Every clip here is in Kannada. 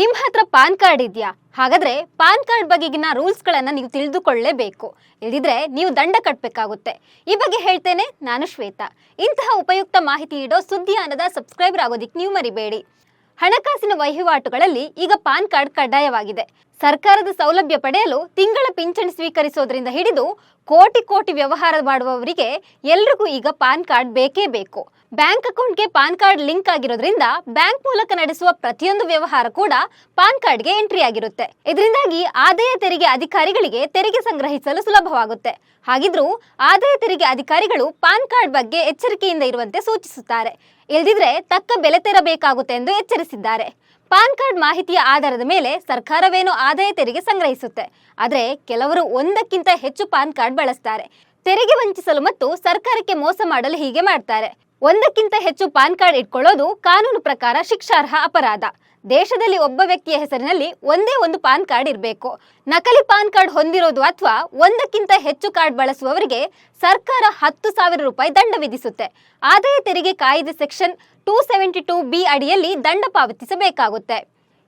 ನಿಮ್ಮ ಹತ್ರ ಪಾನ್ ಕಾರ್ಡ್ ಇದೆಯಾ? ಹಾಗಾದ್ರೆ ಪಾನ್ ಕಾರ್ಡ್ ಬಗೆಗಿನ ರೂಲ್ಸ್ ಗಳನ್ನ ನೀವು ತಿಳಿದುಕೊಳ್ಳಲೇಬೇಕು ಇಲ್ಲದಿದ್ರೆ ನೀವು ದಂಡ ಕಟ್ಟಬೇಕಾಗುತ್ತೆ ಈ ಬಗ್ಗೆ ಹೇಳ್ತೇನೆ ನಾನು ಶ್ವೇತಾ. ಇಂತಹ ಉಪಯುಕ್ತ ಮಾಹಿತಿ ನೀಡೋ ಸುದ್ದಿಯಾನದ ಸಬ್ಸ್ಕ್ರೈಬರ್ ಆಗೋದಿಕ್ಕೆ ನೀವು ಮರಿಬೇಡಿ. ಹಣಕಾಸಿನ ವಹಿವಾಟುಗಳಲ್ಲಿ ಈಗ ಪಾನ್ ಕಾರ್ಡ್ ಕಡ್ಡಾಯವಾಗಿದೆ. ಸರ್ಕಾರದ ಸೌಲಭ್ಯ ಪಡೆಯಲು ತಿಂಗಳ ಪಿಂಚಣಿ ಸ್ವೀಕರಿಸೋದ್ರಿಂದ ಹಿಡಿದು ಕೋಟಿ ಕೋಟಿ ವ್ಯವಹಾರ ಮಾಡುವವರಿಗೆ ಎಲ್ರಿಗೂ ಈಗ ಪಾನ್ ಕಾರ್ಡ್ ಬೇಕೇ ಬೇಕು. ಬ್ಯಾಂಕ್ ಅಕೌಂಟ್ಗೆ ಪಾನ್ ಕಾರ್ಡ್ ಲಿಂಕ್ ಆಗಿರೋದ್ರಿಂದ ಬ್ಯಾಂಕ್ ಮೂಲಕ ನಡೆಸುವ ಪ್ರತಿಯೊಂದು ವ್ಯವಹಾರ ಕೂಡ ಪಾನ್ ಕಾರ್ಡ್ಗೆ ಎಂಟ್ರಿ ಆಗಿರುತ್ತೆ. ಇದರಿಂದಾಗಿ ಆದಾಯ ತೆರಿಗೆ ಅಧಿಕಾರಿಗಳಿಗೆ ತೆರಿಗೆ ಸಂಗ್ರಹಿಸಲು ಸುಲಭವಾಗುತ್ತೆ. ಹಾಗಿದ್ರೂ ಆದಾಯ ತೆರಿಗೆ ಅಧಿಕಾರಿಗಳು ಪಾನ್ ಕಾರ್ಡ್ ಬಗ್ಗೆ ಎಚ್ಚರಿಕೆಯಿಂದ ಇರುವಂತೆ ಸೂಚಿಸುತ್ತಾರೆ. ಇಲ್ದಿದ್ರೆ ತಕ್ಕ ಬೆಲೆ ತೆರಬೇಕಾಗುತ್ತೆ ಎಂದು ಎಚ್ಚರಿಸಿದ್ದಾರೆ. ಪಾನ್ ಕಾರ್ಡ್ ಮಾಹಿತಿಯ ಆಧಾರದ ಮೇಲೆ ಸರ್ಕಾರವೇನು ಆದಾಯ ತೆರಿಗೆ ಸಂಗ್ರಹಿಸುತ್ತೆ. ಆದರೆ ಕೆಲವರು ಒಂದಕ್ಕಿಂತ ಹೆಚ್ಚು ಪಾನ್ ಕಾರ್ಡ್ ಬಳಸ್ತಾರೆ. ತೆರಿಗೆ ವಂಚಿಸಲು ಮತ್ತು ಸರ್ಕಾರಕ್ಕೆ ಮೋಸ ಮಾಡಲು ಹೀಗೆ ಮಾಡ್ತಾರೆ. ಒಂದಕ್ಕಿಂತ ಹೆಚ್ಚು ಪಾನ್ ಕಾರ್ಡ್ ಇಟ್ಕೊಳ್ಳೋದು ಕಾನೂನು ಪ್ರಕಾರ ಶಿಕ್ಷಾರ್ಹ ಅಪರಾಧ. ದೇಶದಲ್ಲಿ ಒಬ್ಬ ವ್ಯಕ್ತಿಯ ಹೆಸರಿನಲ್ಲಿ ಒಂದೇ ಒಂದು ಪಾನ್ ಕಾರ್ಡ್ ಇರಬೇಕು. ನಕಲಿ ಪಾನ್ ಕಾರ್ಡ್ ಹೊಂದಿರೋದು ಅಥವಾ ಒಂದಕ್ಕಿಂತ ಹೆಚ್ಚು ಕಾರ್ಡ್ ಬಳಸುವವರಿಗೆ ಸರ್ಕಾರ ಹತ್ತು ಸಾವಿರ ರೂಪಾಯಿ ದಂಡ ವಿಧಿಸುತ್ತೆ. ಆದಾಯ ತೆರಿಗೆ ಕಾಯ್ದೆ section two seventy two B ಅಡಿಯಲ್ಲಿ ದಂಡ ಪಾವತಿಸಬೇಕಾಗುತ್ತೆ.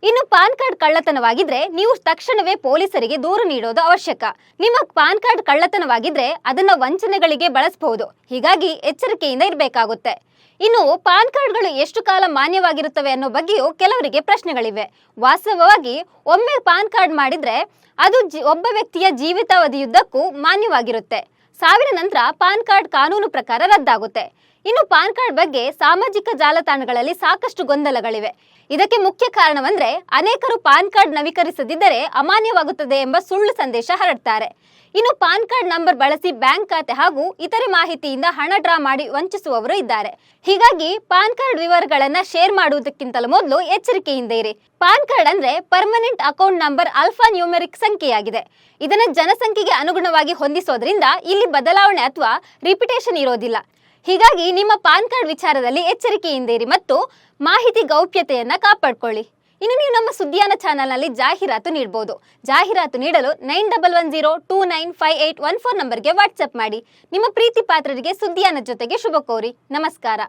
ಇನ್ನು ಪಾನ್ ಕಾರ್ಡ್ ಕಳ್ಳತನವಾಗಿದ್ರೆ ನೀವು ತಕ್ಷಣವೇ ಪೊಲೀಸರಿಗೆ ದೂರು ನೀಡೋದು ಅವಶ್ಯಕ. ನಿಮ್ಮ ಪಾನ್ ಕಾರ್ಡ್ ಕಳ್ಳತನವಾಗಿದ್ರೆ ಅದನ್ನ ವಂಚನೆಗಳಿಗೆ ಬಳಸಬಹುದು. ಹೀಗಾಗಿ ಎಚ್ಚರಿಕೆಯಿಂದ ಇರಬೇಕಾಗುತ್ತೆ. ಇನ್ನು ಪಾನ್ ಕಾರ್ಡ್ಗಳು ಎಷ್ಟು ಕಾಲ ಮಾನ್ಯವಾಗಿರುತ್ತವೆ ಅನ್ನೋ ಬಗ್ಗೆಯೂ ಕೆಲವರಿಗೆ ಪ್ರಶ್ನೆಗಳಿವೆ. ವಾಸ್ತವವಾಗಿ ಒಮ್ಮೆ ಪಾನ್ ಕಾರ್ಡ್ ಮಾಡಿದ್ರೆ ಅದು ಒಬ್ಬ ವ್ಯಕ್ತಿಯ ಜೀವಿತಾವಧಿಯುದ್ದಕ್ಕೂ ಮಾನ್ಯವಾಗಿರುತ್ತೆ. ಸಾವಿನ ನಂತರ ಪಾನ್ ಕಾರ್ಡ್ ಕಾನೂನು ಪ್ರಕಾರ ರದ್ದಾಗುತ್ತೆ. ಇನ್ನು ಪಾನ್ ಕಾರ್ಡ್ ಬಗ್ಗೆ ಸಾಮಾಜಿಕ ಜಾಲತಾಣಗಳಲ್ಲಿ ಸಾಕಷ್ಟು ಗೊಂದಲಗಳಿವೆ. ಇದಕ್ಕೆ ಮುಖ್ಯ ಕಾರಣವಂದ್ರೆ ಅನೇಕರು ಪಾನ್ ಕಾರ್ಡ್ ನವೀಕರಿಸದಿದ್ದರೆ ಅಮಾನ್ಯವಾಗುತ್ತದೆ ಎಂಬ ಸುಳ್ಳು ಸಂದೇಶ ಹರಡ್ತಾರೆ. ಇನ್ನು ಪಾನ್ ಕಾರ್ಡ್ ನಂಬರ್ ಬಳಸಿ ಬ್ಯಾಂಕ್ ಖಾತೆ ಹಾಗೂ ಇತರೆ ಮಾಹಿತಿಯಿಂದ ಹಣ ಡ್ರಾ ಮಾಡಿ ವಂಚಿಸುವವರು ಇದ್ದಾರೆ. ಹೀಗಾಗಿ ಪಾನ್ ಕಾರ್ಡ್ ವಿವರಗಳನ್ನ ಶೇರ್ ಮಾಡುವುದಕ್ಕಿಂತಲೂ ಮೊದಲು ಎಚ್ಚರಿಕೆಯಿಂದ ಇರಿ. ಪಾನ್ ಕಾರ್ಡ್ ಅಂದ್ರೆ permanent account number alphanumeric ಸಂಖ್ಯೆಯಾಗಿದೆ. ಇದನ್ನ ಜನಸಂಖ್ಯೆಗೆ ಅನುಗುಣವಾಗಿ ಹೊಂದಿಸೋದ್ರಿಂದ ಇಲ್ಲಿ ಬದಲಾವಣೆ ಅಥವಾ ರಿಪಿಟೇಷನ್ ಇರೋದಿಲ್ಲ. ಹೀಗಾಗಿ ನಿಮ್ಮ ಪಾನ್ ಕಾರ್ಡ್ ವಿಚಾರದಲ್ಲಿ ಎಚ್ಚರಿಕೆಯಿಂದಿರಿ ಮತ್ತು ಮಾಹಿತಿ ಗೌಪ್ಯತೆಯನ್ನ ಕಾಪಾಡಿಕೊಳ್ಳಿ. ಇನ್ನು ನೀವು ನಮ್ಮ ಸುದ್ದಿಯಾನ ಚಾನಲ್ನಲ್ಲಿ ಜಾಹೀರಾತು ನೀಡಬಹುದು ಜಾಹೀರಾತು ನೀಡಲು nine double one zero two nine five eight one four ನಂಬರ್ಗೆ ವಾಟ್ಸ್ಆಪ್ ಮಾಡಿ. ನಿಮ್ಮ ಪ್ರೀತಿ ಪಾತ್ರರಿಗೆ ಸುದ್ದಿಯಾನ ಜೊತೆಗೆ ಶುಭ ಕೋರಿ. ನಮಸ್ಕಾರ.